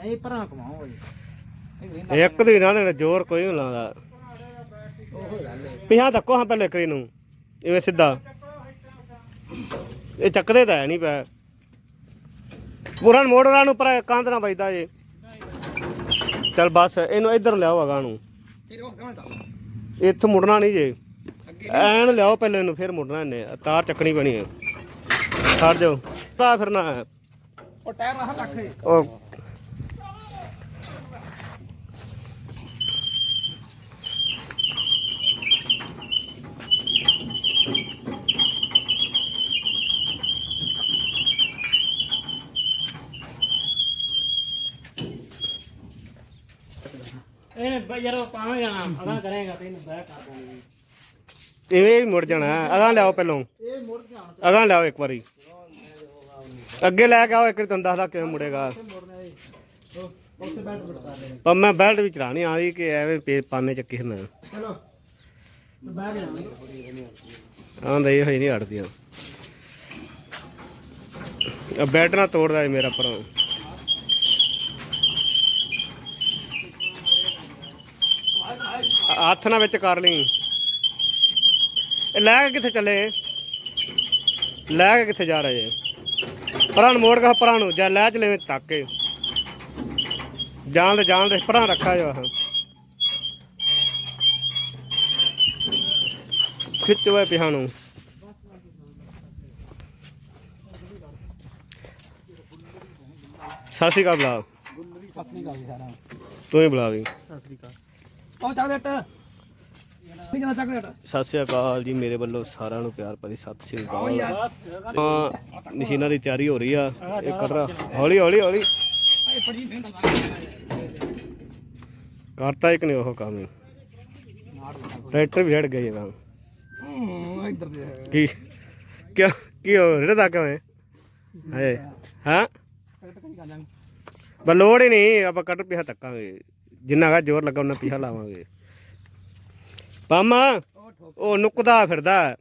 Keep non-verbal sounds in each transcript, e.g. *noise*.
ਐ ਭਰਾ ਕਮਾਓ ਇੱਕ ਦੀ ਨਾਲ ਜ਼ੋਰ ਕੋਈ ਨਹੀਂ ਲਾਉਂਦਾ। ਪਿਆ ਧੱਕੋ ਹਾਂ ਪਹਿਲੇ ਕਰੀ ਨੂੰ। ਇਵੇਂ ਸਿੱਧਾ। ਇਹ ਚੱਕਦੇ ਤਾਂ ਹੈ ਨਹੀਂ ਪੈ ਪੂਰਾ ਮੋੜਰਾਂ ਨੂੰ ਪਰ ਨਾ ਵੱਜਦਾ ਜੇ। ਚੱਲ ਬਸ ਇਹਨੂੰ ਇੱਧਰ ਲਿਆਓ ਅਗਾਂ ਨੂੰ। ਇੱਥੇ ਮੁੜਨਾ ਨਹੀਂ ਜੇ। ਐਨ ਲਿਆਓ ਪਹਿਲੇ ਇਹਨੂੰ ਫਿਰ ਮੁੜਨਾ ਇਹਨੇ। ਤਾਰ ਚੱਕਣੀ ਪੈਣੀ ਹੈ। ਛੱਡ ਜਾਓ ਤਾਂ ਫਿਰਨਾ ਹੈ ਉਹ ਟਾਇਰ ਨਾ ਰੱਖ ਦੇ ਉਹ ਇਹਨੇ ਬ- ਯਾਰ ਪਾਵੇਂ ਜਾਣਾ ਅਗਾ ਕਰੇਗਾ ਤੈਨੂੰ ਬਹਿ ਕਰ ਦਾਂਗੇ ਇਵੇਂ ਹੀ ਮੁੜ ਜਾਣਾ। ਅਗਾਂ ਲਿਆਓ ਪਹਿਲੋਂ। ਇਹ ਮੁੜ ਕੇ ਆਉਣ ਅਗਾਂ ਲਿਆਓ ਇੱਕ ਵਾਰੀ। ਅੱਗੇ ਲੈ ਕੇ ਆਓ ਇੱਕ ਵਾਰੀ ਤੁਹਾਨੂੰ ਦੱਸਦਾ ਕਿਵੇਂ ਮੁੜੇਗਾ ਪਰ ਮੈਂ ਬੈਲਟ ਵੀ ਚਲਾਣੀ ਆਈ ਕਿ ਐਵੇਂ ਪੇ ਪਾਨੇ ਚੱਕੀ ਫਿਰਨਾ ਚਲੋ ਗਿਆ ਆਂਦਾ ਇਹ ਹੋਈ ਨਹੀਂ ਹਟਦੀਆਂ ਆ। ਬੈਟ ਨਾ ਤੋੜਦਾ ਏ ਮੇਰਾ ਭਰਾ। ਹੱਥ ਨਾਲ ਵਿੱਚ ਕਰ ਲਈ। ਇਹ ਲੈ ਕੇ ਕਿੱਥੇ ਚੱਲੇ? ਲੈ ਕੇ ਕਿੱਥੇ ਜਾ ਰਹੇ? ਜੇ ਪਰਾਂ ਮੋੜ ਕੇ ਪਰਾਂ ਨੂੰ ਜਾਂ ਲੈ ਚਲੇ ਤੱਕ। ਜਾਣ ਦੇ ਜਾਣ ਦੇ ਪਰਾਂ ਰੱਖਾ ਜੋ ਆਹ। ਖਿੱਚੋ ਇਹ ਪਿਆ ਨੂੰ। ਸਤਿ ਸ਼੍ਰੀ ਅਕਾਲ ਬੁਲਾ ਸਤਿ ਸ੍ਰੀ ਅਕਾਲ ਜੀ ਸਾਰਾ ਤੂੰ ਹੀ ਬੁਲਾ ਵੀ ਉਹ ਚਾਕਲੇਟ ਨਹੀਂ ਜਾਂਦਾ ਚਾਕਲੇਟ ਸਤਿ ਸ਼੍ਰੀ ਅਕਾਲ ਜੀ ਮੇਰੇ ਵੱਲੋਂ ਸਾਰਿਆਂ ਨੂੰ ਪਿਆਰ ਭਰੀ ਸਤਿ ਸ਼੍ਰੀ ਅਕਾਲ। ਹਾਂ ਮਸ਼ੀਨਾਂ ਦੀ ਤਿਆਰੀ ਹੋ ਰਹੀ ਆ ਇਹ ਕਰ ਰਾ ਹੌਲੀ ਹੌਲੀ ਹੌਲੀ। ਤਾਂ ਕਰਤਾ ਇੱਕ ਨਹੀਂ ਉਹ ਕੰਮ ਟਰੈਕਟਰ ਵੀ ਛੱਡ ਗਏ ਤਾਂ ਦੇ ਕੀ ਕਿਉਂ ਕੀ ਹੋ ਰਿਹਾ? ਤਾਂ ਕਿਵੇਂ ਹੈ ਹਾਂ? ਟਰੈਕਟਰ ਕਰੀ ਕਰ ਜਾਂਗੇ ਬਸ ਲੋੜ ਹੀ ਨਹੀਂ ਆਪਾਂ ਕੱਟ ਪਿਆ ਤੱਕਾਂਗੇ। ਜਿੰਨਾ ਕਾ ਜ਼ੋਰ ਲੱਗਾ ਉਹਨਾਂ ਪਿਆ ਲਾਵਾਂਗੇ। ਪਾਮਾ ਉਹ ਨੁਕਦਾ ਫਿਰਦਾ। ਹੈ।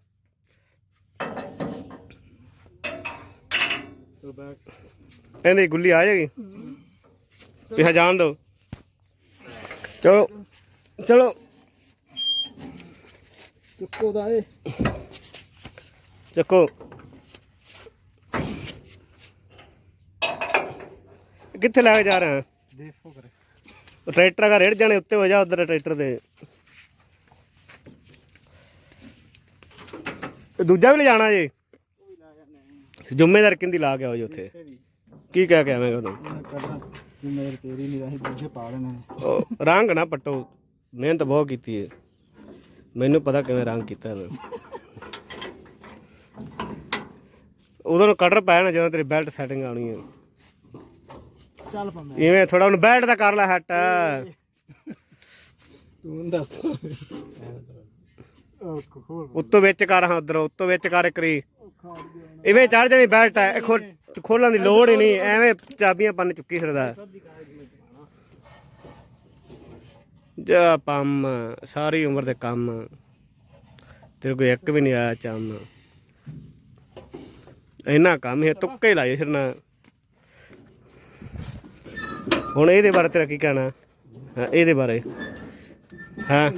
ਇਹਦੀ ਗੁੱਲੀ ਆ ਜਾਏਗੀ। ਪਿਆ ਜਾਣ ਦੋ। ਚਲੋ ਚਲੋ। ਚੁੱਕੋ ਦਾ ਇਹ। ਚੱਕੋ। ਕਿੱਥੇ ਲੈ ਕੇ ਜਾ ਰਹੇ? ਹੈ ਦੇਖੋ ਕਰੇ। ਟਰੈਕਟਰ ਦਾ ਰੇੜ ਜਾਣੇ ਉੱਤੇ ਹੋ ਜਾ ਉਧਰ ਟਰੈਕਟਰ ਦੇ ਇਹ ਦੂਜਾ ਵੀ ਲੈ ਜਾਣਾ ਜੀ? ਜ਼ਿੰਮੇਦਾਰ ਕਿੰਦੀ ਲਾ ਕੇ ਆਓ ਜੀ ਉੱਥੇ। ਕੀ ਕਹਿ ਕੇ ਆਵੇਂਗਾ ਉਹਨੂੰ? ਮੈਂ ਕੱਢਾਂ ਕਿ ਮੇਰੇ ਤੇਰੀ ਨਹੀਂ ਰਹੀ ਦੂਜੇ ਪਾ ਲੈਣੇ ਨੇ। ਉਹ ਰੰਗ ਨਾ ਪੱਟੋ। ਮਿਹਨਤ ਬਹੁਤ ਕੀਤੀ ਹੈ ਮੈਨੂੰ ਪਤਾ ਕਿਵੇਂ ਰੰਗ ਕੀਤਾ ਇਹਨੇ। ਉਦੋਂ ਨੂੰ ਕਟਰ ਪਾਇਆ ਨਾ ਜਦੋਂ ਤੇਰੀ ਬੈਲਟ ਸੈਟਿੰਗ ਆਉਣੀ ਹੈ ਚੱਲ ਪੰਮੇ ਇਵੇਂ ਥੋੜਾ ਉਹਨੂੰ ਬੈਲਟ ਦਾ ਕਰ ਲੈ ਹੱਟ। ਤੂੰ ਦੱਸ। ਉੱਤੋਂ ਵਿੱਚ ਕਰ ਹਾਂ ਉਧਰ ਉੱਤੋਂ ਵਿੱਚ ਕਰ ਕਰੀ ਇਵੇਂ ਚੜ ਜਾਣੀ ਬੈਲਟ ਹੈ ਇਹ ਖੋਲਣ ਦੀ ਲੋੜ ਹੀ ਨਹੀਂ ਐਵੇਂ ਚਾਬੀਆਂ ਪੰਨ ਚੁੱਕੀ ਫਿਰਦਾ। ਜਾ ਪੰਮ ਸਾਰੀ ਉਮਰ ਦੇ ਕੰਮ। ਤੇਰੇ ਕੋਈ ਇੱਕ ਵੀ ਨਹੀਂ ਆਇਆ ਚੰਮ ਇੰਨਾ ਕੰਮ ਹੈ ਤੁੱਕੇ ਹੀ ਲਾਏ ਫਿਰਨਾ। ਹੁਣ ਇਹਦੇ ਬਾਰੇ ਤੇਰਾ ਕੀ ਕਹਿਣਾ? ਹਾਂ ਇਹਦੇ ਬਾਰੇ। ਹਾਂ।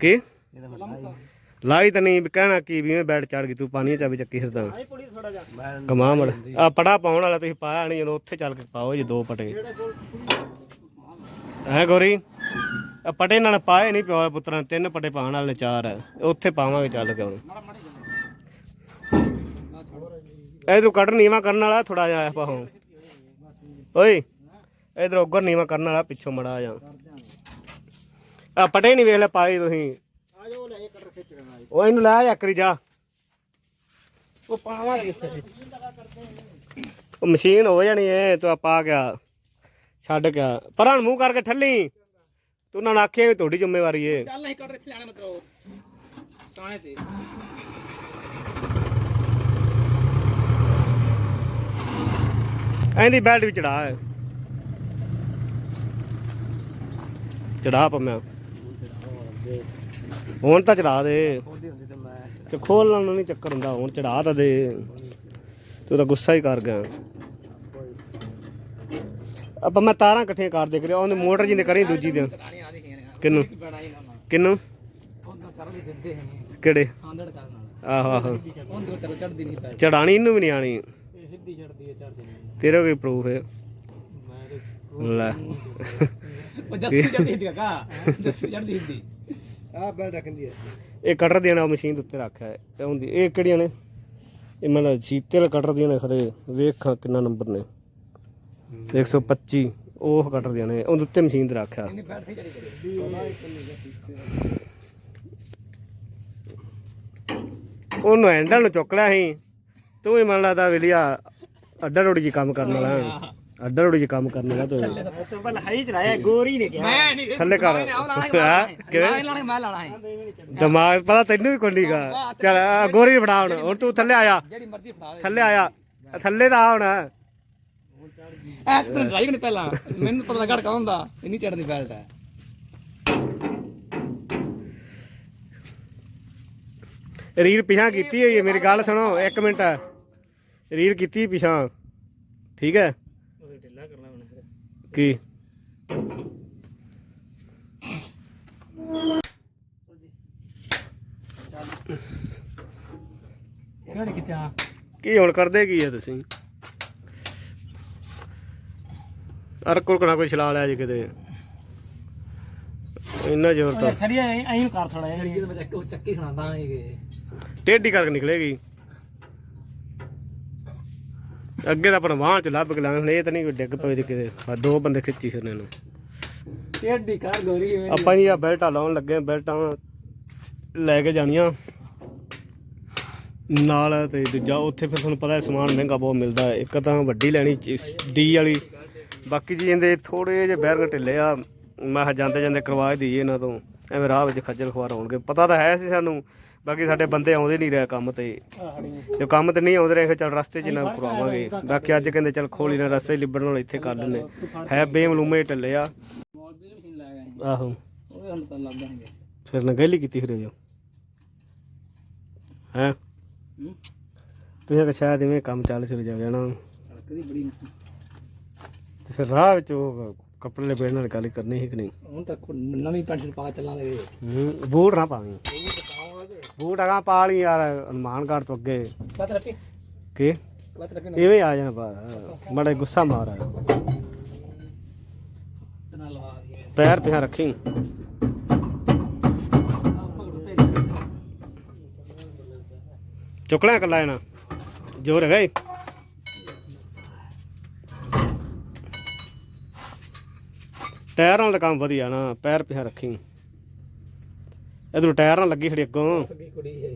ਕੀ? ਲਾਈ ਤਾਂ ਨਹੀਂ, ਵੀ ਕਹਿਣਾ ਕੀ ਵੀ ਮੈਂ ਬੈਠ ਚੜ ਗਈ, ਤੂੰ ਪਾਣੀ ਚਾਬੀ ਚੱਕੀ ਫਿਰਦਾ। ਕਮਾ ਮੜ ਆ ਪੜਾ ਪਾਉਣ ਵਾਲਾ ਤੁਸੀਂ ਪਾਇਆ ਨਹੀਂ ਜਦੋਂ ਉੱਥੇ ਚੱਲ ਕੇ ਪਾਓ ਜੀ, ਦੋ ਪਟੇ। ਹੈ ਗੋਰੀ? ਆ ਪਟੇ ਨਾਲ ਪਾਏ ਨਹੀਂ ਪਿਓ ਪੁੱਤਰਾਂ ਤਿੰਨ ਪਟੇ ਪਾਉਣ ਵਾਲੇ ਚਾਰ। ਹੈ ਉੱਥੇ ਪਾਵਾਂਗੇ ਚੱਲ ਕੇ ਹੁਣ। ਇਧਰੋਂ ਕੱਢ ਨੀਵਾ ਕਰਨ ਵਾਲਾ ਥੋੜਾ ਜਿਹਾ ਆਇਆ ਪਾਹੋਂ ਓਏ, ਇਧਰ ਉੱਗਰ ਨੀਵਾ ਕਰਨ ਵਾਲਾ, ਪਿੱਛੋਂ ਮੜਾ ਜਾ। ਆ ਪਟੇ ਨਹੀਂ ਵੇਖ ਲੈ, ਪਾਏ ਤੁਸੀਂ ਆ ਜਾਓ ਲੈ ਇਹ ਕਟਰ ਖਿੱਚ ਕੇ ਨਾਲ ਉਹ ਇਹਨੂੰ ਲੈ ਜਾ ਕਰੀ ਜਾ। ਉਹ ਪਾਵਾਂਗੇ ਕਿੱਥੇ ਉਹ ਮਸ਼ੀਨ ਹੋ ਜਾਣੀ ਐ ਤੂੰ ਆ ਪਾ ਗਿਆ ਛੱਡ ਗਿਆ ਪਰਾਂ ਮੂੰਹ ਕਰਕੇ ਠੱਲੀ। ਤੂੰ ਨਾ ਆਖਿਆ ਵੀ ਤੁਹਾਡੀ ਜ਼ਿੰਮੇਵਾਰੀ ਏ। ਚੱਲ ਨਹੀਂ ਕੱਢ ਇੱਥੇ ਲੈਣਾ ਮਤਲਬ। ਟਾਣੇ ਤੇ। ਐਂਦੀ ਬੈਲਟ ਵੀ ਚੜਾ ਚੜਾ ਪੰਮਿਆ ਹੁਣ ਤਾਂ ਚੜਾ ਦੇ। ਹੁੰਦੀ ਤੇ ਮੈਂ ਤੇ ਖੋਲਣ ਨੂੰ ਨਹੀਂ ਚੱਕਰ ਹੁੰਦਾ ਹੁਣ ਚੜਾ ਤਾਂ ਦੇ। ਤੂੰ ਤਾਂ ਗੁੱਸਾ ਹੀ ਕਰ ਗਿਆ। ਆਪਾਂ ਮੈਂ ਤਾਰਾਂ ਇਕੱਠੀਆਂ ਕਰ ਦੇ ਕਰਿਆ ਉਹਨੇ ਮੋਟਰ ਜੀ ਨੇ ਕਰੀ ਦੂਜੀ ਦੇ ਕਿੰਨੂੰ? ਕਿੰਨੂੰ? ਕਿਹੜੇ? ਆਹੋ ਆਹੋ। ਚੜਾਣੀ ਇਹਨੂੰ ਵੀ ਨਹੀਂ ਆਣੀ। ਤੇਰਾ ਕੋਈ ਪ੍ਰੂਫ ਹੈ। ਮੈਂ ਤੇ ਲੈ। ਉਹ ਜੱਸੀ ਚੜਦੀ ਹੁੰਦੀ ਕਾ? ਜੱਸੀ ਚੜਦੀ ਹੁੰਦੀ। ਆ ਬੈਲ ਰੱਖਦੀ ਹੈ। ਇਹ ਕਟਰ ਦੇਣਾ ਮਸ਼ੀਨ ਦੇ ਉੱਤੇ ਰੱਖਿਆ ਹੈ। ਇਹ ਹੁੰਦੀ ਇਹ ਕਿਹੜੀਆਂ ਨੇ? ਇਹ ਮਤਲਬ ਸੀਤੇ ਵਾਲੇ ਕਟਰ ਦੀਆਂ ਨੇ ਖਰੇ। ਵੇਖ ਕਿੰਨਾ ਨੰਬਰ ਨੇ। 125 ਉਹ ਕਟਰ ਦੀਆਂ ਨੇ। ਉਹਦੇ ਉੱਤੇ ਮਸ਼ੀਨ ਤੇ ਰੱਖਿਆ। ਉਹਨੂੰ ਹੈਂਡਲ ਨੂੰ ਚੁੱਕ ਲਿਆ ਸੀ ਤੂੰ ਹੀ ਮਨ ਲੱਗਦਾ ਵੇਲੀਆ ਅੱਡਾ ਰੋੜੀ ਜੀ ਕੰਮ ਕਰਨ ਵਾਲਾ। ਅੱਡਾ ਰੋੜੀ ਜੀ ਕੰਮ ਕਰਨ ਵਾਲਾ ਤੂੰ। ਉਸ ਤੋਂ ਪਹਿਲਾਂ ਹਾਈ ਚਲਾਇਆ ਗੋਰੀ ਨੇ ਕਿਹਾ। ਮੈਂ ਨਹੀਂ ਥੱਲੇ ਕਰ। ਹਾਂ? ਕਿਵੇਂ? ਲਾਣੇ ਮੈਂ ਲਾਣਾ ਹੈ ਦਿਮਾਗ ਪਤਾ ਤੈਨੂੰ ਵੀ ਕੋਈ ਨਹੀਂਗਾ ਚਲ ਗੋਰੀ ਫੜਾ ਹੁਣ। ਹੁਣ ਤੂੰ ਥੱਲੇ ਆਇਆ ਜਿਹੜੀ ਮਰਜ਼ੀ ਫੜਾਵੇ ਥੱਲੇ ਆਇਆ ਥੱਲੇ ਤਾਂ ਆ ਹੁਣ। ਐ ਤੂੰ ਡਰਾਈਵ ਨਹੀਂ ਪਹਿਲਾਂ। ਮੈਨੂੰ ਪਤਾ ਘੜ ਕੌਣ ਦਾ ਇੰਨੀ ਚੜਦੀ ਬੈਲਟ ਹੈ ਰੀਲ ਪਿਛਾਂ ਕੀਤੀ ਹੋਈ ਹੈ ਮੇਰੀ ਗੱਲ ਸੁਣੋ। 1 ਮਿੰਟ। ਰੀਲ ਕੀਤੀ ਪਿਛਾਂ ਠੀਕ ਹੈ ਉਹ ਢਿੱਲਾ ਕਰਨਾ ਮੈਨੂੰ ਫਿਰ ਕੀ? ਕਿਹੜੀ ਕਿਚਾ ਕੀ ਹੁਣ ਕਰਦੇ ਕੀ ਆ ਤੁਸੀਂ? ਅਰ ਕੁਰਕਣਾ ਕੋਈ ਛਲਾ ਲਿਆ ਜੀ ਕਿਤੇ? ਇੰਨਾ ਜ਼ੋਰ ਤਾਂ। ਛੜੀਆ ਐਂ ਕਰ ਥੋੜਾ ਜਿਹਾ। ਜਿਹੜੀ ਮੈਂ ਚੱਕ ਉਹ ਚੱਕੀ ਖਣਾਦਾ ਹੈਗੇ ਟੇਢੀ ਕਰਕੇ ਨਿਕਲੇਗੀ। ਅੱਗੇ ਤਾਂ ਆਪਣਾ ਵਾਹਣ ਚ ਲੱਭ ਕੇ ਲਾਵੇਂ ਹੁਣ ਇਹ ਤਾਂ ਨਹੀਂ ਕੋਈ ਡਿੱਗ ਪਵੇ ਤੇ ਕਿਤੇ। ਆਹ ਦੋ ਬੰਦੇ ਖਿੱਚੀ ਫਿਰਨੇ ਨੂੰ। ਢੇਡੀ ਕਰ ਗੋਰੀ ਐਵੇਂ ਆਪਾਂ ਜੀ ਆ ਬੈਲਟਾਂ ਲਾਉਣ ਲੱਗੇ ਆਂ, ਬੈਲਟਾਂ ਲੈ ਕੇ ਜਾਣੀਆਂ। ਨਾਲ ਤੇ ਦੂਜਾ ਉੱਥੇ ਫਿਰ ਤੁਹਾਨੂੰ ਪਤਾ ਹੈ ਸਮਾਨ ਮਹਿੰਗਾ ਬਹੁਤ ਮਿਲਦਾ ਹੈ। ਇੱਕ ਤਾਂ ਵੱਡੀ ਲੈਣੀ ਡੀ ਵਾਲੀ। ਬਾਕੀ ਜੀ ਇਹਦੇ ਥੋੜੇ ਜਿਹੇ ਬੈਰਗ ਢਿੱਲੇ ਆ। ਮੈਂ ਕਿਹਾ ਜਾਂਦੇ ਜਾਂਦੇ ਕਰਵਾ ਹੀ ਦਈਏ ਇਹਨਾਂ ਤੋਂ। ਐਵੇਂ ਰਾਹ ਵਿੱਚ ਖੱਜਲ ਖੁਆਰ ਹੋਣਗੇ। ਪਤਾ ਤਾਂ ਹੈ ਸੀ ਸਾਨੂੰ ਬਾਕੀ ਸਾਡੇ ਬੰਦੇ ਆਉਂਦੇ ਨਹੀਂ ਰਿਹਾ ਕੰਮ ਤੇ। ਜੇ ਕੰਮ ਤੇ ਨਹੀਂ ਆਉਂਦੇ ਰਹੇ ਚੱਲ ਰਸਤੇ 'ਚ ਨਾ ਕਰਵਾਵਾਂਗੇ ਬਾਕੀ ਅੱਜ ਕਹਿੰਦੇ ਚੱਲ ਖੋਲੀ ਨਾ ਰਸਤੇ ਲਿਬੜਨ ਨਾਲ ਇੱਥੇ ਕਰ ਲੈਨੇ ਹੈ। ਬੇਮਲੂਮੇ ਢਿੱਲੇ ਆ। ਆਹੋ। ਫਿਰ ਨਗੇਲੀ ਕੀਤੀ ਫਿਰ ਜੋ ਹੈ? ਤੁਸੀਂ ਕਿ ਸ਼ਾਇਦ ਇਵੇਂ ਕੰਮ ਚੱਲ ਚਲ ਜਾ ਜਾਣਾ। ਤੇ ਫਿਰ ਰਾਹ ਵਿੱਚ ਉਹ ਕੱਪੜੇ ਲਪੇੜਨ ਵਾਲੀ ਗੱਲ ਕਰਨੀ ਸੀ ਕਿ ਨਹੀਂ? ਹੁਣ ਤੱਕ ਨਵੀਂ ਪੈਂਟ ਪਾ ਚੱਲਾਂਗੇ। ਹੂੰ ਬੂਟ ਨਾ ਪਾਵੀਂ। ਬੂਟ ਅਗਾ ਪਾ ਲਈ ਯਾਰ ਹਨੂਮਾਨਗੜ੍ਹ ਤੋਂ ਅੱਗੇ। ਰੱਖੀ। ਕੀ? ਰੱਖੀ ਇਵੇਂ ਆ ਜਾਣਾ ਬਾਹਰ। ਮੜਾ ਗੁੱਸਾ ਮਾਰ। ਵੀ ਪੈਰ ਪਿਆ ਰੱਖੀ। ਚੁੱਕ ਲੈ ਕੱਲਾ ਇਹਨਾਂ। ਜੋਰ ਹੈਗਾ ਟਾਇਰਾਂ ਤਾਂ ਕੰਮ ਵਧੀਆ ਨਾ ਪੈਰ ਪਿਆ ਰੱਖੀ। ਇਧਰ ਟਾਇਰ ਨਾਲ ਲੱਗੀ ਖੜੀ ਅੱਗੋਂ। ਸੱਗੀ ਕੁੜੀ ਹੈ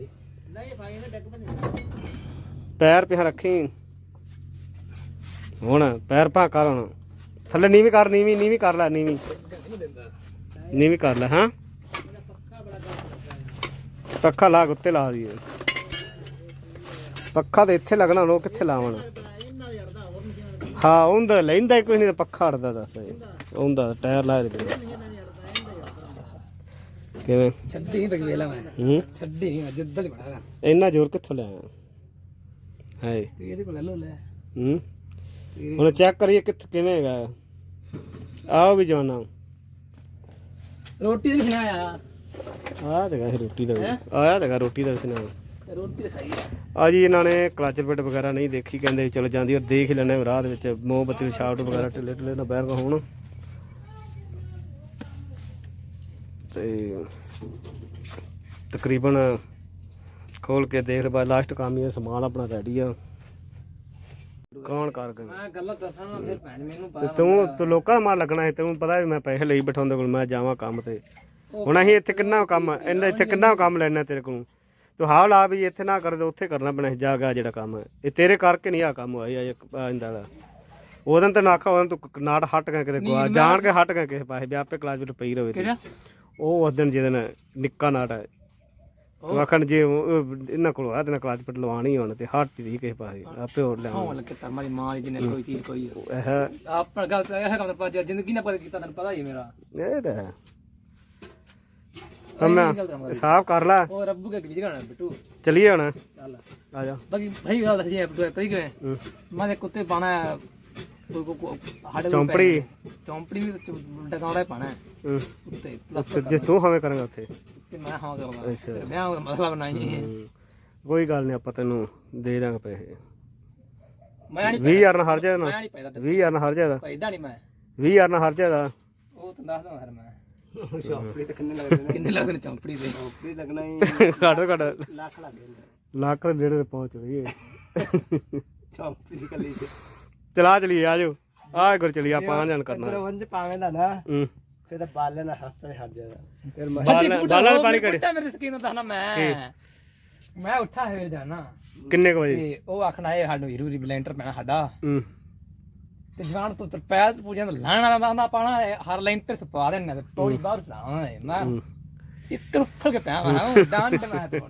ਪੈਰ ਪਿਆ ਰੱਖੀ। ਹੁਣ ਪੈਰ ਪਾ ਕਰ ਹੁਣ। ਥੱਲੇ ਨੀਵੀਂ ਕਰ ਨੀਵੀਂ ਨੀਵੀਂ ਕਰ ਲੈ ਨੀਵੀਂ। ਨੀਵੀਂ ਕਰ ਲੈ ਹਾਂ। ਪੱਖਾ ਲਾ ਕੇ ਉੱਤੇ ਲਾ ਦਈਏ ਪੱਖਾ ਤੇ ਇੱਥੇ ਲੱਗਣਾ ਉਹ ਕਿੱਥੇ ਲਾਵਣ? ਹਾਂ ਉਹਦਾ ਲੈਂਦਾ ਹੀ ਕੋਈ ਨਹੀਂ ਤਾਂ ਪੱਖਾ ਅੜਦਾ ਦੱਸ। ਉਹਦਾ ਟਾਇਰ ਲਾ ਦੇ ਕਿਵੇਂ? ਛੱਡੀ ਨਹੀਂ ਤੱਕ ਵੇਲਾ ਮੈਂ। ਹੂੰ? ਛੱਡੀ ਨਹੀਂ ਜਿੱਦਾਂ ਹੀ ਇੰਨਾ ਜ਼ੋਰ ਕਿੱਥੋਂ ਲਿਆ? ਹਾਏ। ਤੂੰ ਇਹਦੇ ਕੋਲ ਲੈ ਲੋ ਲੈ। ਹੂੰ? ਹੁਣ ਚੈੱਕ ਕਰੀਏ ਕਿੱਥੇ ਕਿਵੇਂ ਹੈਗਾ ਆਓ ਵੀ ਜਾਣਾ ਰੋਟੀ ਨਹੀਂ ਖਾਇਆ ਆਹ ਤੇ ਗਾ ਰੋਟੀ ਦਾ ਵੀ। ਆਇਆ ਤੇ ਗਾ ਰੋਟੀ ਦਾ ਸੁਣਾ ਤੇ ਰੋਟੀ ਤਾਂ ਖਾਈ ਆ। ਆ ਜੀ ਇਹਨਾਂ ਨੇ ਕਲਚ ਪੇਟ ਵਗੈਰਾ ਨਹੀਂ ਦੇਖੀ ਕਹਿੰਦੇ ਵੀ ਚਲੋ ਜਾਂਦੀ ਔਰ ਦੇਖ ਲੈਣੇ ਰਾਹ ਦੇ ਵਿੱਚ ਮੋਮਬੱਤੀ ਦੇ ਵਗੈਰਾ ਢਿੱਲੇ ਢਿੱਲੇ ਨਾ ਬੈਰ ਹੋਣ। ਤੇ ਤਕਰੀਬਨ ਖੋਲ ਕੇ ਦੇਖ ਲਵਾ ਲਾਸਟ ਕੰਮ ਹੀ ਹੈ ਸਮਾਨ ਆਪਣਾ ਰੈਡੀ ਆ। ਕੌਣ ਕਰ ਗਏ ਮੈਂ ਗੱਲਾਂ ਦੱਸਾਂ ਨਾ ਫਿਰ ਭੈਣ ਮੈਨੂੰ ਤੇ ਤੂੰ ਤੂੰ ਲੋਕਾਂ ਦਾ ਮਾਰ ਲੱਗਣਾ ਹੈ ਤੈਨੂੰ ਪਤਾ ਵੀ ਮੈਂ ਪੈਸੇ ਲਈ ਬੈਠਾ ਉਹਦੇ ਕੋਲ ਮੈਂ ਜਾਵਾਂ ਕੰਮ ਤੇ। ਹੁਣ ਅਸੀਂ ਇੱਥੇ ਕਿੰਨਾ ਕੰਮ ਇਹਨਾਂ ਇੱਥੇ ਕਿੰਨਾ ਕੰਮ ਲੈਣਾ ਤੇਰੇ ਕੋਲੋਂ? ਤੂੰ ਹਾਲ ਆ ਵੀ ਇੱਥੇ ਨਾ ਕਰਦੇ ਉੱਥੇ ਕਰਨਾ ਪੈਣਾ ਸੀ ਜਾ ਗਿਆ ਜਿਹੜਾ ਕੰਮ ਹੈ। ਇਹ ਤੇਰੇ ਕਰਕੇ ਨਹੀਂ ਆ ਕੰਮ ਹੋਇਆ ਇਹ ਇੰਦਾ ਦਾ ਉਹਦੋਂ ਤੇ ਨਾਖਾ ਉਹਦੋਂ ਤੂੰ ਨਾਟ ਹਟ ਗਿਆ ਕਿਤੇ ਗਵਾ ਜਾਣ ਕੇ ਹਟ ਗਿਆ ਕਿਸੇ ਪਾਸੇ ਵੀ ਆਪੇ ਕਲਾਸ ਵਿੱਚ ਪਈ ਰਵੇ ਤੇ। ਉਹ ਉਸ ਦਿਨ ਜਿਹਦੇ ਨਿੱਕਾ ਨਾਟ ਹੈ। ਉਹ? ਆਖਣ ਜੇ ਉਹ- ਇਹਨਾਂ ਕੋਲ ਆ ਤੇ ਨਾ ਕਲਾਸ ਵਿੱਚ ਲਵਾਣੀ ਹੁਣ ਤੇ ਹਟ ਹੀ ਕਿਸੇ ਪਾਸੇ ਆਪੇ ਹੋਰ ਲੈ ਸੌਂ ਲੱਗੇ ਤਾਂ ਮਾਰੀ ਮਾਂ ਦੀ ਜਿਹਨੇ ਕੋਈ ਚੀਜ਼ ਕੋਈ ਇਹ ਆਪ ਗੱਲ ਤਾਂ ਇਹ ਕੰਮ ਪਤਾ ਜ਼ਿੰਦਗੀ ਨਾਲ ਪਤਾ ਕੀਤਾ ਤੈਨੂੰ ਪਤਾ ਹੀ ਮੇਰਾ। ਇਹ ਤਾਂ ਹੈ। ਕੰਮ ਸਾਫ਼ ਕਰ ਲੈ। ਉਹ ਰੱਬੂ ਕੇ ਕੀ ਗਾਣਾ ਬਿੱਟੂ। ਚਲੀਏ ਹੁਣ। ਚੱਲ। ਆ ਜਾ। ਬਾਕੀ ਭਾਈ ਗੱਲ ਦੱਸੀ ਬਿੱਟੂ ਕਰੀ ਕਿਵੇਂ। ਮੈਂ ਕੁੱਤੇ ਪਾਣਾ ਕੋਈ ਸਾਡੇ ਕੋਲ ਚੌਂਪੜੀ? ਚੌਂਪੜੀ ਵੀ ਡਕਾਉਣਾ ਹੀ ਪਾਣਾ ਹੈ। ਹੂੰ। ਉੱਤੇ ਤੇ ਜੇ ਤੂੰ ਹਵੇਂ ਕਰੇਗਾ ਉੱਥੇ? ਤੇ ਮੈਂ ਹਾਂ। ਤੇ ਮੈਂ ਉਹ ਮਸਲਾ ਬਣਾਈ ਹੈ। ਹੂੰ। ਕੋਈ ਗੱਲ ਨਹੀਂ ਆਪਾਂ ਤੈਨੂੰ ਦੇ ਦਾਂਗੇ ਪੈਸੇ। ਮੈਂ ਨਹੀਂ 20000 ਨਾਲ ਹਰ ਜਾਏਗਾ ਮੈਂ ਨਾ ਨਹੀਂ ਪੈਦਾ 20000 ਨਾਲ ਹਰ ਜਾਏਗਾ ਪੈਦਾ ਨਹੀਂ ਮੈਂ। 20000 ਨਾਲ ਹਰ ਜਾਏਗਾ ਉਹ ਤਾਂ ਦੱਸ ਦਵਾਂ ਫਿਰ ਮੈਂ। *laughs* ਸ਼ਾਪਰੀ ਤੇ ਕਿੰਨੇ ਲੱਗਦੇ ਨੇ? ਕਿੰਨੇ ਲੱਗਦੇ ਨੇ ਚੌਂਪੜੀ ਦੇ? ਵੀ ਲੱਗਣਾ ਹੀ *laughs* ਘੱਟ ਤੋਂ ਘੱਟ। ਲੱਖ ਲੱਗ ਜਾਂਦੇ ਲੱਖ ਦੇ ਤੇ ਪਹੁੰਚ ਗਈ ਸ਼ਾਪਰੀ ਦੀ ਕੱਲੀ ਚ। ਚਲਾ ਚਲੀਏ ਆਜੋ ਆ ਗੁਰ ਚਲੀ ਆਪਾਂ ਜਾਣ ਕਰਨਾ। ਵੰਜ ਪਾਵੇਂ ਦਾ ਨਾ ਹੂੰ। ਫਿਰ ਤਾਂ ਬਾਲੇ ਨਾਲ ਹੱਥ ਤੇ ਹੱਥ ਜਾਦਾ ਫਿਰ ਮੈਂ ਬਾਲ ਬਾਲਾਂ ਨਾਲ ਪਾਣੀ ਕੜੇ ਮੇਰੇ ਸਕੀਨ ਨੂੰ ਦੱਸਣਾ ਮੈਂ। ਮੈਂ ਉੱਠਾ ਹੈ ਜਾਣਾ ਕਿੰਨੇ ਕੁ ਵਜੇ? ਤੇ ਉਹ ਆਖਣਾ ਇਹ ਸਾਡੂ ਹੀਰੂ ਰੀ ਬਲੈਂਟਰ ਪੈਣਾ ਸਾਡਾ। ਹੂੰ। ਤੇ ਜਵਾਨ ਤੋਂ ਤਰਪੈਲ ਪੂਜਾ ਦਾ ਲਾਣਾ ਦਾ ਨਾ ਪਾਣਾ ਹੈ, ਹਰ ਲੈਂਟਰ ਤੇ ਪਾ ਦੇਣਾ ਤੇ ਟੋੜੀ ਬਾਹਰ ਲਾਉਣਾ ਹੈ ਮੈਂ ਇੱਕ ਰੁੱਫਲ ਕੇ ਪਿਆ ਮੈਂ ਡਾਂ ਤੇ ਮੈਂ ਤੋਂ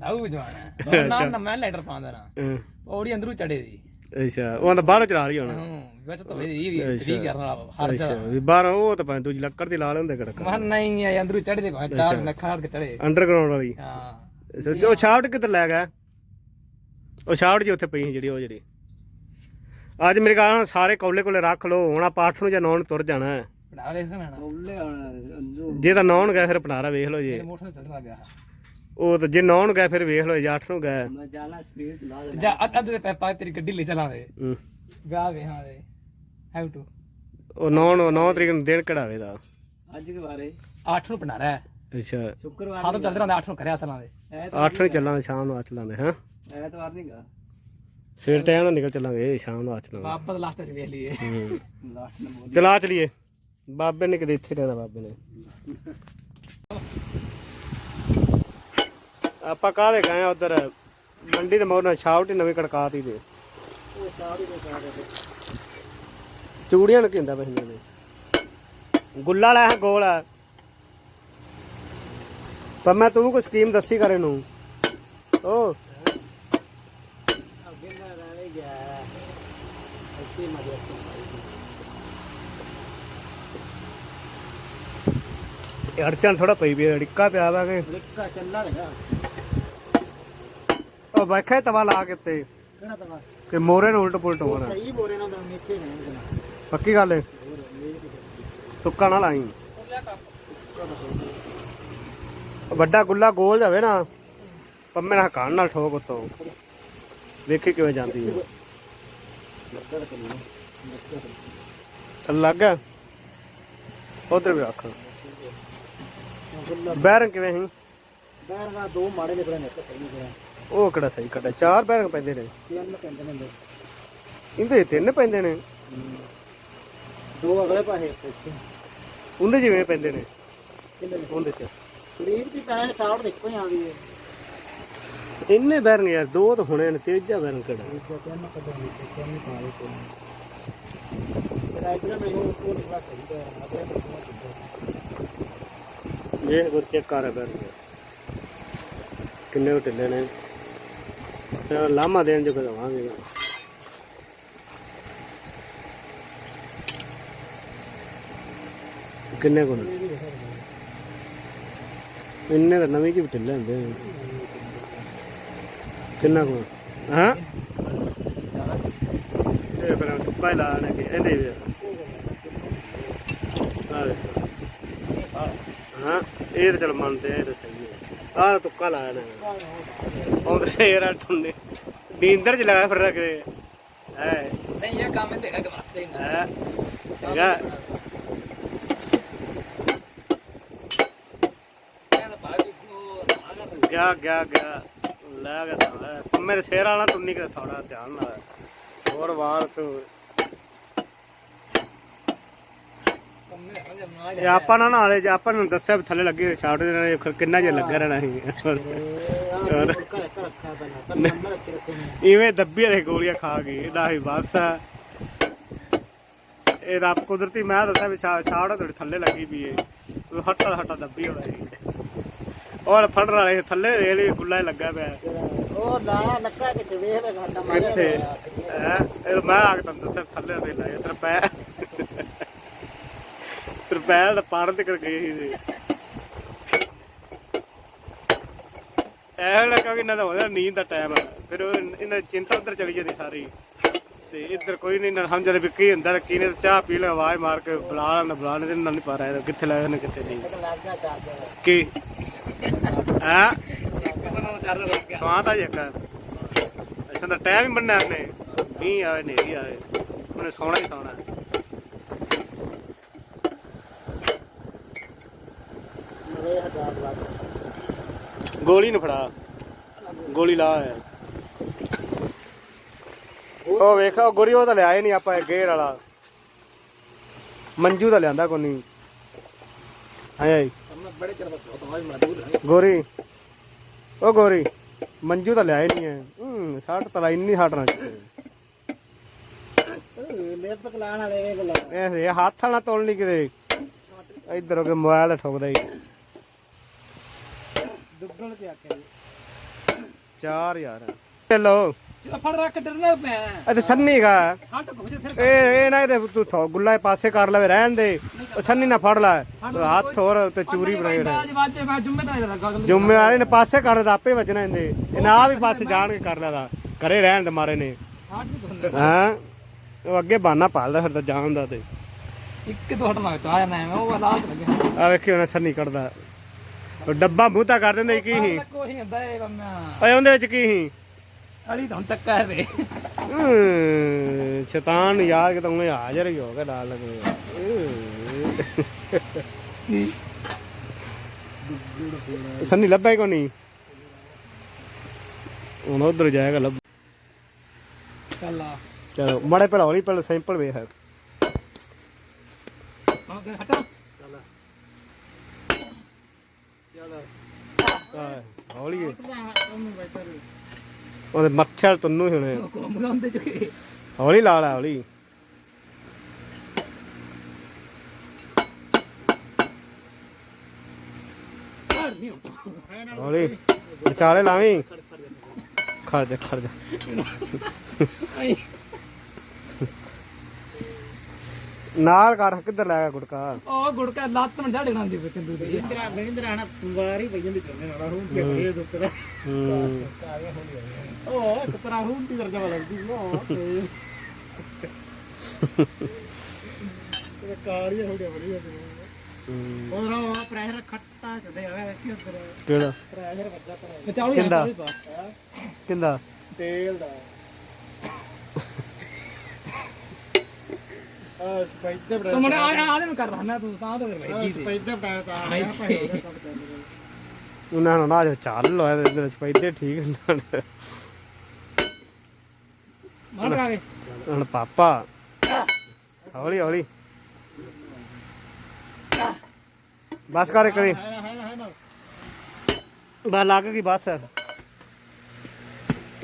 ਲਾਉ ਜਵਾਨਾ। *laughs* ਨਾ ਨਾ ਮੈਂ ਲੈਂਟਰ ਪਾ ਦੇਣਾ ਹੂੰ। ਔੜੀ ਅੰਦਰੋਂ ਚੜੇ ਦੀ। ਅੱਛਾ ਉਹ ਆਂਦਾ ਬਾਹਰੋਂ ਚਲਾ ਲਈ ਹੁਣ। ਹੂੰ ਵਿੱਚ ਤਾਂ ਵੇਦੀ ਵੀ ਫਰੀ ਕਰਨ ਵਾਲਾ ਹਰ ਅੱਛਾ ਜਗ੍ਹਾ ਵੀ ਬਾਹਰੋਂ ਉਹ ਤਾਂ ਭਾਵੇਂ ਦੂਜੀ ਲੱਕੜ ਦੀ ਲਾ ਲੈਂਦੇ ਕੜਕ। ਮਨ ਨਹੀਂ ਆ ਅੰਦਰੋਂ ਚੜਦੇ ਭਾਵੇਂ ਚਾਰ ਨਖਾੜ ਕੇ ਚੜੇ ਅੰਡਰਗਰਾਉਂਡ ਵਾਲੀ। ਹਾਂ। ਅੱਛਾ ਤੇ ਉਹ ਸ਼ਾਫਟ ਕਿੱਧਰ ਲੈ ਗਿਆ? ਉਹ ਸ਼ਾਫਟ ਜੀ ਉੱਥੇ ਪਈ ਸੀ ਜਿਹੜੀ ਉਹ ਜਿਹੜੀ। ਅੱਜ ਮੇਰੇ ਘਰ ਸਾਰੇ ਕੌਲੇ ਕੋਲੇ ਰੱਖ ਲਓ ਹੁਣ ਆਪਾਂ ਅੱਠ ਨੂੰ ਜਾਂ ਨੌ ਨੂੰ ਤੁਰ ਜਾਣਾ। ਹੈ ਬਣਾ ਲੈ ਆਉਣਾ ਜੇ ਤਾਂ ਨੌ ਨੂੰ ਗਏ ਫਿਰ ਪਨਾਰਾ ਵੇਖ ਲਓ ਜੇ। ਮੋਟਰ ਚੜਦਾ ਗਿਆ। ਉਹ ਤਾਂ ਜੇ ਨੌ ਨੂੰ ਗਏ ਫਿਰ ਵੇਖ ਲਓ ਜੇ ਅੱਠ ਨੂੰ ਗਏ। ਮੈਂ ਜਾਣਾ ਸਪੀਡ ਚਲਾ ਦੇ ਜਾ ਅੱਧ ਦੇ ਪੈਪਾ ਤੇਰੀ ਗੱਡੀ ਲੈ ਚਲਾਵੇ ਹੂੰ। ਵਿਆਹ ਵੇ ਹਾਂ ਦੇ ਹਾਊ ਟੂ ਉਹ ਨੌ ਨੂੰ 9 ਤਰੀਕ ਨੂੰ ਦਿਨ ਕਢਾਵੇ ਦਾ। ਅੱਜ ਦੇ ਬਾਰੇ। 8 ਨੂੰ ਬਣਾ ਰਿਹਾ ਅੱਛਾ। ਸ਼ੁੱਕਰਵਾਰ ਸਾਰਾ ਚੱਲ ਰਿਹਾ 8 ਨੂੰ ਕਰਿਆ ਚਲਾਂ ਦੇ। ਅੱਠ ਨੂੰ ਚੱਲਾਂਗੇ ਸ਼ਾਮ ਨੂੰ ਅੱਠ ਲਾਂਗੇ ਹਾਂ? ਐਤਵਾਰ ਨਹੀਂ ਗਾ। ਫਿਰ ਟਾਈਮ ਨਾਲ ਨਿਕਲ ਚੱਲਾਂਗੇ ਸ਼ਾਮ ਨੂੰ ਅੱਠ ਲਾਂਗੇ ਵਾਪਸ ਲਾਸਟ ਤੇ ਵੇਖ ਲਈਏ। ਹੂੰ। ਲਾਸਟ ਨੰਬਰ ਚਲਾ ਚਲੀਏ। ਬਾਬੇ ਨੇ ਕਿਤੇ ਇੱਥੇ ਰਹਿਣਾ ਬਾਬੇ ਨੇ। ਆਪਾਂ ਕਾਹਦੇ ਗਏ ਆ ਉਧਰ? ਮੰਡੀ ਦੇ ਮੋੜ ਛਾਵਟੀ ਨਵੀਂ ਕੜਕਾਤੀ ਦੇ। ਚੂੜੀਆਂ ਨੂੰ ਕਿੰਦਾ ਪੈਂਦੀਆਂ ਨੇ ਗੁੱਲਾ ਵਾਲਾ ਹੈ, ਗੋਲ ਆ ਪਰ ਮੈਂ ਤੂੰ ਕੋਈ ਸਕੀਮ ਦੱਸੀ ਕਰੇ ਨੂੰ ਓ। ਅੱਗੇ ਨਾ ਰਹਿ ਗਿਆ। ਇੱਥੇ ਮਜ਼ਾ ਅੜਚਣ ਥੋੜਾ ਪਈ ਵੀ ਅੜਿੱਕਾ ਪਿਆ ਵਾ ਕਿ। ਲਿਖਾ ਚੱਲਾ ਲਗਾ ਉਹ ਵੇਖੇ ਤਵਾ ਲਾ ਕੇ ਤੇ। ਕਿਹੜਾ ਤਵਾ? ਕਿ ਮੋਰੇ ਨੂੰ ਉਲਟ ਪੁਲਟ ਹੋਣਾ। ਸਹੀ ਬੋਰੇ ਨਾਲ ਨੀਚੇ ਨਹੀਂ ਪੱਕੀ ਗੱਲ ਏ? ਤੁੱਕਾ ਨਾ ਲਾਈ। ਵੱਡਾ ਗੁੱਲਾ ਗੋਲ ਜਾਵੇ ਨਾ ਪੰਮੇ ਨਾਲ ਕਾਣ ਨਾਲ ਠੋਕ ਉਤੋਂ। ਵੇਖੀ ਕਿਵੇਂ ਜਾਂਦੀ ਹੈ ਚੱਲ ਲੱਗ ਗਿਆ। ਉਧਰ ਵੀ ਰੱਖ। ਬੈਰੰਗ ਕਿਵੇਂ ਸੀ? ਬਾਹਰ ਦਾ ਦੋ ਮਾੜੇ ਨਿਕਲੇ ਨੇ ਸਹੀ ਨਿਕਲਿਆ ਉਹ ਕਿਹੜਾ ਸਹੀ ਕੱਢਿਆ? ਚਾਰ ਬੈਰੰਗ ਪੈਂਦੇ ਨੇ। ਤਿੰਨ ਕਹਿੰਦੇ ਨੇ। ਇਹਦੇ। ਤਿੰਨ ਪੈਂਦੇ ਨੇ। ਦੋ ਅਗਲੇ ਪਾਸੇ ਇੱਕ ਇੱਥੇ। ਉਹਦੇ ਜਿਵੇਂ ਪੈਂਦੇ ਨੇ। ਕਿੰਨੇ ਉਹਦੇ ਚ। ਸਰੀਰ ਦੀ ਪੈਣ ਸਾਉੜ ਦੇਖੋ ਹੀ ਆਉਂਦੀ ਹੈ ਇੰਨੇ ਬੈਰੰਗ ਯਾਰ ਦੋ ਤਾਂ ਹੋਣੇ ਨੇ ਤੀਜਾ ਬੈਰੰਗ ਕਿਹੜਾ? ਇੱਕ ਤਿੰਨ ਕਦੋਂ ਨਹੀਂ ਤਿੰਨ ਪਾ ਲਈ ਤਿੰਨ ਤੇਰਾ ਇਧਰ ਮੈਨੂੰ ਉਹ ਨਿਕਲਾ ਸਹੀ ਆਪਣੇ ਇਹ ਗੁਰ ਚੈੱਕ ਕਰ ਬੈਰ ਕਿੰਨੇ ਕੁ ਢਿੱਲੇ ਨੇ ਤੇ ਲਾਮਾ ਦੇਣ ਜੋ ਕਰਾਵਾਂਗੇ ਕਿੰਨੇ ਕੋਲ ਇੰਨੇ ਤਾਂ ਨਵੀਂ ਜਿਹੀ ਢਿੱਲੇ ਹੁੰਦੇ ਨੇ ਕਿੰਨਾ ਕੋਲ ਹਾਂ ਇਹ ਪਰ ਤੁੱਕਾ ਹੀ ਲਾਣਾ ਕਿ ਇਹਦੇ ਵੀ ਆ ਦੇਖੋ ਹਾਂ ਇਹ ਤਾਂ ਚਲ ਮੰਨਦੇ ਆ ਇਹ ਤਾਂ ਸਹੀ ਹੈ। ਆਹ ਤੁੱਕਾ ਲਾਇਆ ਨਾ ਤਾਂ ਸ਼ੇਰ ਆ ਟੁੰਨੇ ਨੀਂਦਰ ਚ ਲਗਾ ਫਿਰ ਰੱਖਦੇ ਹੈ। ਨਹੀਂ ਇਹ ਕੰਮ ਤੇ ਹੈਗਾ ਵਾਸਤੇ ਹੀ ਨਾ। ਹੈ। ਹੈਗਾ। ਗਿਆ ਗਿਆ ਗਿਆ। ਲੈ ਗਿਆ ਤਾਂ ਪੰਮੇ ਦੇ ਸ਼ੇਰ ਵਾਲਾ ਟੁੰਨੀ ਕਿ ਥੋੜਾ ਧਿਆਨ ਨਾਲ। ਹੋਰ ਵਾਰ ਤੂੰ ਕੰਮ ਨੇ ਸਮਝ ਨਾ ਇਹ ਆਪਾਂ ਨਾ ਨਾਲੇ ਜੇ ਆਪਾਂ ਨੂੰ ਦੱਸਿਆ ਵੀ ਥੱਲੇ ਲੱਗੇ ਸ਼ਾਟ ਦੇ ਨਾਲ ਇਹ ਕਿੰਨਾ ਜਿਹਾ ਲੱਗਾ ਰਹਿਣਾ ਸੀ। ਇਵੇਂ ਦੱਬੀ ਦੇ ਗੋਲੀਆਂ ਖਾ ਗਈ ਨਾ ਹੀ ਬਸ ਆ। ਇਹ ਰੱਬ ਕੁਦਰਤੀ ਮੈਂ ਦੱਸਿਆ ਵੀ ਛਾੜ ਤੁਹਾਡੇ ਥੱਲੇ ਲੱਗੀ ਪਈ ਏ। ਹੱਟਾ ਹੱਟਾ ਦੱਬੀ ਹੋਣਾ ਸੀ। ਔਰ ਫੜਨ ਵਾਲੇ ਥੱਲੇ ਇਹ ਵੀ ਗੁੱਲਾ ਲੱਗਾ ਪਿਆ। ਉਹ ਨਾ ਨੱਕਾ ਕਿਤੇ ਵੇਖ ਲੈ ਘਾਟਾ ਮਾਰਿਆ ਕਿੱਥੇ। ਹੈ? ਇਹ ਮੈਂ ਆ ਕੇ ਤੁਹਾਨੂੰ ਦੱਸਿਆ ਥੱਲੇ ਦੇ ਲਾਇਆ ਤਰਪੈ ਤਰਪੈ ਪਾੜ ਤੇ ਕਰ ਗਈ ਸੀ ਇਹ ਲੱਗਾ ਕਿ ਇਹਨਾਂ ਦਾ ਉਹਦਾ ਨੀਂਦ ਦਾ ਟਾਈਮ ਹੈ ਫਿਰ ਉਹ ਇਹਨਾਂ ਦੀ ਚਿੰਤਾ ਉਧਰ ਚਲੀ ਜਾਂਦੀ ਸਾਰੀ। ਤੇ ਇੱਧਰ ਕੋਈ ਨਹੀਂ ਨਾ ਸਮਝਦੇ ਵੀ ਕੀ ਹੁੰਦਾ, ਕੀ ਨਹੀਂ, ਚਾਹ ਪੀ ਲੈ, ਆਵਾਜ਼ ਮਾਰ ਕੇ ਬੁਲਾ ਲੈਣਾ ਬੁਲਾ ਲੈਣਾ, ਇਹਨਾਂ ਨਹੀਂ ਪਾ ਰਿਹਾ ਕਿੱਥੇ ਲਾਇਆ ਨੇ, ਕਿੱਥੇ ਨਹੀਂ। ਕੀ? ਹਾਂ? ਸਵਾਂ ਤਾਂ ਇੱਕ। ਅੱਛਾ ਤਾਂ ਟਾਈਮ ਹੀ ਬੰਨਿਆ ਨੇ ਮੀਂਹ ਆਏ ਨੇਰੀ ਆਏ ਉਹਨੇ ਸੌਣਾ ਹੀ ਸੌਣਾ ਮੇਰੇ ਹਜ਼ਾਰ ਲੱਗ ਗੋਲੀ ਨੂੰ ਫੜਾ। ਗੋਲੀ ਲਾ। ਆਇਆ ਉਹ ਵੇਖਾ ਗੋਰੀ ਉਹ ਤਾਂ ਲਿਆਏ ਨਹੀਂ ਆਪਾਂ ਗੇਰ ਵਾਲਾ। ਮੰਜੂ ਦਾ ਲਿਆਂਦਾ ਕੋਈ ਨਹੀਂ ਆਏ ਆਏ। ਗੋਰੀ। ਉਹ ਗੋਰੀ, ਮੰਜੂ ਤਾਂ ਲਿਆਏ ਨਹੀਂ ਹੈ ਹੂੰ, ਸਾਟ ਤਲਾ ਇੰਨੀ ਹਟਣਾ ਲਿਪ ਕਲਾਣ ਵਾਲੇ ਇਹ ਹੱਥ ਨਾਲ ਤੋਲਣੀ ਕਿਤੇ। ਇੱਧਰ ਹੋ ਕੇ ਮੋਬਾਈਲ ਠੋਕਦਾ ਹੀ ਦੁੱਗਣ ਤੇ ਆਕੇ 4000 ਚਲੋ ਜਦੋਂ ਫੜ ਰੱਖ ਡਰਨਾ ਪਿਆ। ਇਹ ਤੇ ਸੰਨੀਗਾ ਸਾਟ ਕੁਝ ਫਿਰ ਇਹ ਇਹ ਨਾ ਇਹਦੇ ਤੂੰ ਥੋ ਗੁੱਲਾ ਪਾਸੇ ਕਰ ਲਵੇ ਰਹਿਣ ਦੇ। ਉਹ ਸੰਨੀ ਨਾ ਫੜ ਲੈ। ਹੱਥ ਹੋਰ ਤੇ ਚੂਰੀ ਬਣਾਈ ਰਹਿ ਬਾਜ ਬਾਜੇ ਮੈਂ ਜ਼ਿੰਮੇਦਾਰ ਦਾ ਗੱਲ ਜ਼ਿੰਮੇਵਾਰੀ ਨੇ ਪਾਸੇ ਕਰ ਦਾ ਆਪੇ ਵੱਜਣਾ ਇਹਦੇ। ਇਹ ਨਾ ਵੀ ਪਾਸੇ ਜਾਣ ਕੇ ਕਰ ਲੈਦਾ। ਘਰੇ ਰਹਿਣ ਦੇ ਮਾਰੇ ਨੇ। ਹਾਂ? ਉਹ ਅੱਗੇ ਬਾਨਾ ਪਾਲਦਾ ਫਿਰ ਤਾਂ ਜਾਣ ਦਾ ਤੇ। ਇੱਕ ਤੋਂ ਹਟਣਾ ਆਇਆ ਨਾ ਉਹ ਲਾਤ ਲੱਗਿਆ ਆ ਵੇਖੀ ਉਹਨੇ ਸੰਨੀ ਕੱਢਦਾ। ਡੱਬਾ ਮੂੰਹਤਾ ਕਰ ਦਿੰਦੇ ਕੀ ਸੀ? ਕੋਈ ਹੁੰਦਾ ਇਹ ਬੰਮਾ ਓਏ ਉਹਦੇ ਵਿੱਚ ਕੀ ਸੀ? ਅਲੀ ਤਾਂ ਚੱਕਾ ਵੇ ਹਮ, ਸ਼ੈਤਾਨ ਯਾਦ ਕਿ ਤੂੰ ਹਾਜ਼ਰ ਹੀ ਹੋ ਗਿਆ ਨਾਲ ਲੱਗੇ ਸੰਨੀ ਲੱਭਾ ਹੀ ਕੋ ਨਹੀਂ? ਹੁਣ ਉਧਰ ਜਾਏਗਾ ਲੱਭ। ਚੱਲ ਆ। ਚਲੋ ਮੜੇ ਪਹਿਲਾਂ ਹੌਲੀ ਪਹਿਲਾਂ ਸੈਂਪਲ ਵੇਖ ਹਾਂ। ਹਟਾ। ਉਹਦੇ ਮੱਥੇ ਵਾਲ ਤੁੰਨੂ ਹੀ ਹੋਣੇ ਹੌਲੀ ਲਾ ਲੈ ਹੌਲੀ। ਹੌਲੀ। ਵਿਚਾਲੇ ਲਾਵੀਂ। ਖੜ ਜਾ ਖੜ ਜਾ ਆਈ ਨਾਲ ਕਰ ਕਿੱਧਰ ਲੈ ਗਿਆ ਗੁਟਕਾ? ਉਹ ਗੁੜਕਾ ਲੱਤ ਮਣ ਝਾੜੇ ਬਣਾਉਂਦੀ ਪਈ ਸਿੰਧੂ ਦੀ। ਇੰਦਰਾ ਬਿੰਦਰਾ ਹਣਾ ਵਾਰ ਹੀ ਪਈ ਜਾਂਦੀ ਚੰਨੇ ਨਾਲ ਰੂਮ ਤੇ ਬੜੇ ਦੁੱਤਰਾ ਹੂੰ। ਉਹ ਇੱਕ ਤਰ੍ਹਾਂ ਰੂਮ ਦੀ ਦਰਜਾ ਲੱਗਦੀ ਉਹ ਤੇ। ਇਹ ਕਾਲੀ ਹੋ ਗਿਆ ਬੜੀ ਹੂੰ। ਉਹ ਰੋ ਪ੍ਰੈਸ਼ਰ ਖੱਟਾ ਚੱਲੇ ਆ ਕੀ ਕਿਹੜਾ? ਪ੍ਰੈਸ਼ਰ ਵੱਜਾ ਪਰ ਕਿੰਦਾ? ਕਿੰਦਾ? ਤੇਲ ਦਾ। ਮੜਾ ਆ ਆ ਦੇ ਨੂੰ ਕਰ ਰਹਾ ਮੈਂ ਤੂੰ ਤਾਂ ਤਾਂ ਆ ਵੇਖੀ ਸੀ। ਸਪਾਈਦਰ ਬੈਠ ਤਾਂ ਆ ਗਿਆ ਭਾਈ ਉਹਦਾ ਕੰਮ ਕਰਦਾ ਉਹਨਾਂ ਨੂੰ ਨਾ ਜੋ ਚੱਲ ਲੋ ਇਹਦੇ ਵਿੱਚ ਪੈਦੇ ਠੀਕ ਨਾ ਮਾਰ ਆ ਗਏ ਹੁਣ ਪਾਪਾ। ਹੌਲੀ ਹੌਲੀ। ਬਸ ਕਰ ਕਰੀ ਬਾ ਲੱਗ ਗਈ ਬਸ।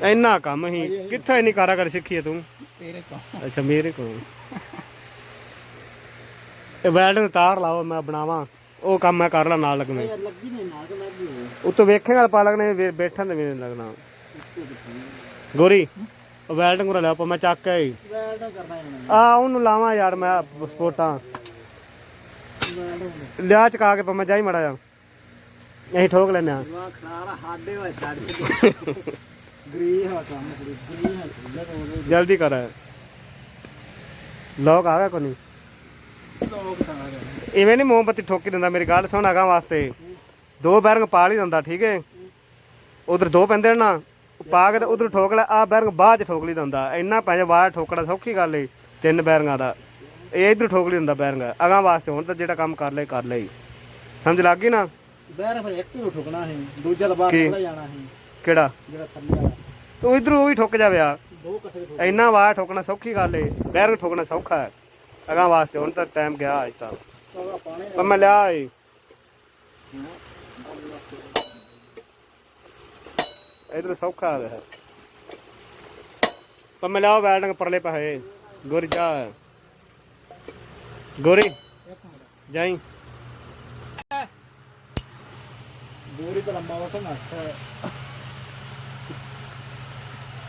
ਇੰਨਾ ਕੰਮ ਹੀ। ਕਿੱਥੋਂ ਇੰਨੀ ਕਾਰਾਗਰ ਸਿੱਖੀ ਹੈ ਤੂੰ? ਤੇਰੇ ਕੋ ਅੱਛਾ ਮੇਰੇ ਕੋਲ। ਇਹ ਵੈਲਡਿੰਗ ਤਾਰ ਲਾਓ, ਮੈਂ ਬਣਾਵਾਂ। ਉਹ ਕੰਮ ਮੈਂ ਕਰ ਲਾ ਨਾਲ ਲੱਗਵੇਂ ਲੱਗੀ ਨਹੀਂ ਨਾਲ ਲੱਗੀ ਹੋਈ ਵੇਖੇਗਾ ਪਾਲਕ ਨੇ ਬੈਠਣ ਦੇ ਵੀ ਨਹੀਂ ਲੱਗਣਾ। ਗੋਰੀ ਵੈਲਡਿੰਗ ਕਰ ਲਿਆ ਪਾ ਮੈਂ ਚੱਕ ਕੇ ਆਈ। ਆ, ਉਹਨੂੰ ਲਾਵਾਂ ਯਾਰ, ਮੈਂ ਸਪੋਰਟਾਂ। ਲਿਆ ਚਕਾ ਕੇ ਪਾ ਜਾਈ ਮੜਾ ਜਾ ਅਸੀਂ ਠੋਕ ਲੈਨੇ ਆ ਜਲਦੀ ਕਰ। ਲੋਕ ਆ ਗਿਆ ਕੋਈ ਨਹੀਂ ਇਵੇਂ ਨਹੀਂ ਮੋਮਬੱਤੀ ਠੋਕੀ ਦਿੰਦਾ ਮੇਰੀ ਗੱਲ ਸੁਣ ਅਗਾ ਵਾਸਤੇ। ਦੋ ਬੈਰੰਗ ਪਾ ਹੀ ਦਿੰਦਾ ਠੀਕ ਹੈ? ਉਧਰ ਦੋ ਪੈਂਦੇ ਨੇ ਨਾ ਪਾ ਕੇ ਤੇ ਉਧਰ ਠੋਕ ਲੈ ਆ ਬੈਰੰਗ ਬਾਅਦ ਚ ਠੋਕ ਲਈ ਦਿੰਦਾ। ਇੰਨਾ ਪੈ ਜਾ ਬਾਹਰ ਠੋਕਣਾ ਸੌਖੀ ਗੱਲ ਏ ਤਿੰਨ ਬੈਰੰਗਾਂ ਦਾ। ਇਹ ਇਧਰ ਠੋਕ ਲਈ ਦਿੰਦਾ ਬੈਰੰਗ ਅਗਾ ਵਾਸਤੇ ਹੁਣ ਤਾਂ ਜਿਹੜਾ ਕੰਮ ਕਰ ਲੈ ਕਰ ਲਈ ਸਮਝ ਲੱਗ ਗਈ ਨਾ? ਬੈਰ ਫਿਰ ਇੱਕ ਹੀ ਠੁਕਣਾ ਹੈ ਦੂਜਾ ਤਾਂ ਬਾਹਰ? ਨਿਕਲ ਜਾਣਾ ਹੈ ਕਿਹੜਾ? ਜਿਹੜਾ ਥੱਲੇ ਵਾਲਾ। ਤੂੰ ਇਧਰ ਉਹ ਵੀ ਠੁੱਕ ਜਾਵੇ ਆ। ਦੋ ਇਕੱਠੇ ਇੰਨਾ ਵਾਰ ਠੋਕਣਾ ਸੌਖੀ ਗੱਲ ਏ ਬੈਰੰਗ ਠੋਕਣਾ ਸੌਖਾ ਹੈ। ਅਗਾ ਵਾਸਤੇ ਹੁਣ ਤਾਂ ਟਾਈਮ ਗਿਆ ਅੱਜ ਤਾਂ। ਪਰ ਮੈਂ ਲਿਆ ਏ ਇਧਰ ਸੌਖਾ ਹੈ। ਪਰ ਮੈਂ ਲਿਆ ਵੈਲਡਿੰਗ ਪਰਲੇ ਪਾਸੇ। ਗੋਰੀ ਜਾ। ਗੋਰੀ ਜਾਈ। ਦੂਰੀ ਤਾਂ ਲੰਬਾ ਵਸਾ ਨਾ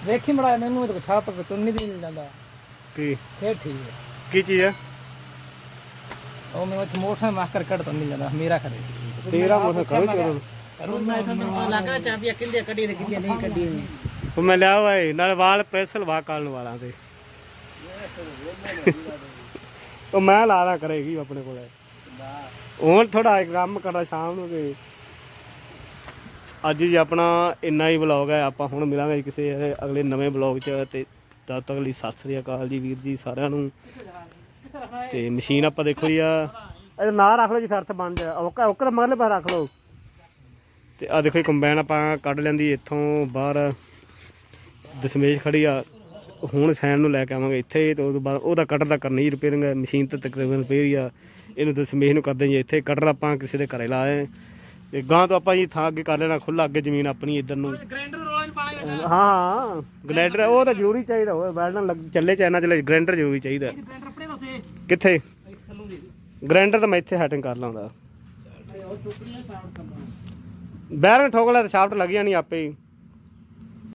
ਵੇਖੀ ਮੜਾ ਮੈਨੂੰ ਤਾਂ ਛਾਪ ਕੇ ਤੁੰਨੀ ਦੀ ਨਹੀਂ ਜਾਂਦਾ। ਕੀ? ਫੇਰ ਠੀਕ ਹੈ। ਕੀ ਚੀਜ਼ ਹੈ ਉਹ ਮੈਨੂੰ ਇੱਥੇ ਮੋਟਰ ਮਾਰ ਕਰ ਕੱਢ ਤੋਂ ਨਹੀਂ ਜਾਂਦਾ ਮੇਰਾ ਖੜੇ। ਤੇਰਾ ਮੋਟਰ ਕਰੋ ਚਲੋ ਕਰੂੰ ਮੈਂ ਤੁਹਾਨੂੰ ਲੱਗਾ ਚਾਬੀਆਂ ਕਿੰਦੇ ਕੱਢੀ ਤੇ ਕਿੰਦੀਆਂ ਨਹੀਂ ਕੱਢੀ ਉਹ ਮੈਂ ਲਿਆ ਵਾ ਏ, ਨਾਲ ਵਾਲ ਪ੍ਰੈਸ ਲਵਾ ਕਾਲਣ ਵਾਲਾਂ ਤੇ। ਉਹ ਮੈਂ ਲਾਦਾ ਕਰੇਗੀ ਆਪਣੇ ਕੋਲੇ। ਹੁਣ ਥੋੜਾ ਇੱਕ ਕੰਮ ਕਰਨਾ ਸ਼ਾਮ ਨੂੰ ਤੇ ਅੱਜ ਜੀ ਆਪਣਾ ਇੰਨਾ ਹੀ ਵਲੌਗ ਹੈ ਆਪਾਂ ਹੁਣ ਮਿਲਾਂਗੇ ਕਿਸੇ ਅਗਲੇ ਨਵੇਂ ਵਲੌਗ 'ਚ ਤੇ ਤਦ ਤੱਕ ਲਈ ਸਤਿ ਸ੍ਰੀ ਅਕਾਲ ਜੀ ਵੀਰ ਜੀ ਸਾਰਿਆਂ ਨੂੰ। ਤੇ ਮਸ਼ੀਨ ਆਪਾਂ ਦੇਖੋ ਜੀ ਆ। ਇਹ ਨਾ ਰੱਖ ਲਓ ਜੀ ਸਰਥ ਬਣ ਜਾ ਓਕਾ ਓਕਾ ਤਾਂ ਮਗਰਲੇ ਪਾਸੇ ਰੱਖ ਲਓ। ਤੇ ਆ ਦੇਖੋ ਜੀ ਕੰਬਾਈਨ ਆਪਾਂ ਕੱਢ ਲੈਂਦੀ ਇੱਥੋਂ ਬਾਹਰ ਦਸ਼ਮੇਸ਼ ਖੜੀ ਆ। ਹੁਣ ਸੈਨ ਨੂੰ ਲੈ ਕੇ ਆਵਾਂਗੇ ਇੱਥੇ ਤੇ ਉਸ ਤੋਂ ਬਾਅਦ ਉਹਦਾ ਕਟਰ ਦਾ ਕਰਨੀ ਰਿਪੇਅਰਿੰਗ ਹੈ ਮਸ਼ੀਨ ਤੇ ਤਕਰੀਬਨ ਰਿਪੇਅਰ ਹੀ ਆ। ਇਹਨੂੰ ਦਸ਼ਮੇਸ਼ ਨੂੰ ਕਰਦੇ ਜੀ ਇੱਥੇ। ਕਟਰ ਆਪਾਂ ਕਿਸੇ ਦੇ ਘਰੇ ਲਾਏ। ਤੇ ਗਾਂ ਤੋਂ ਆਪਾਂ ਜੀ ਥਾਂ ਅੱਗੇ ਕਰ ਲੈਣਾ ਖੁੱਲਾ ਅੱਗੇ ਜ਼ਮੀਨ ਆਪਣੀ ਇੱਧਰ ਨੂੰ। ਗ੍ਰਾਈਂਡਰ ਰੋਲਾਂ ਚ ਪਾਣਾ ਹਾਂ ਹਾਂ। ਗ੍ਰੈਂਡਰ ਉਹ ਤਾਂ ਜ਼ਰੂਰੀ ਚਾਹੀਦਾ। ਹੋਵੇ ਲੱਗ ਚੱਲੇ ਚਾਈਨਾ ਚੱਲੇ ਗ੍ਰੈਂਡਰ ਜ਼ਰੂਰੀ ਚਾਹੀਦਾ। ਕਿੱਥੇ? ਗ੍ਰੈਂਡਰ ਤਾਂ ਮੈਂ ਇੱਥੇ ਸੈਟਿੰਗ ਕਰ ਲਾਉਂਦਾ ਬੈਰਿੰਗ ਠੋਕ ਲਿਆ ਤੇ ਸ਼ਾਫਟ ਲੱਗ ਜਾਣੀ ਆਪੇ ਹੀ।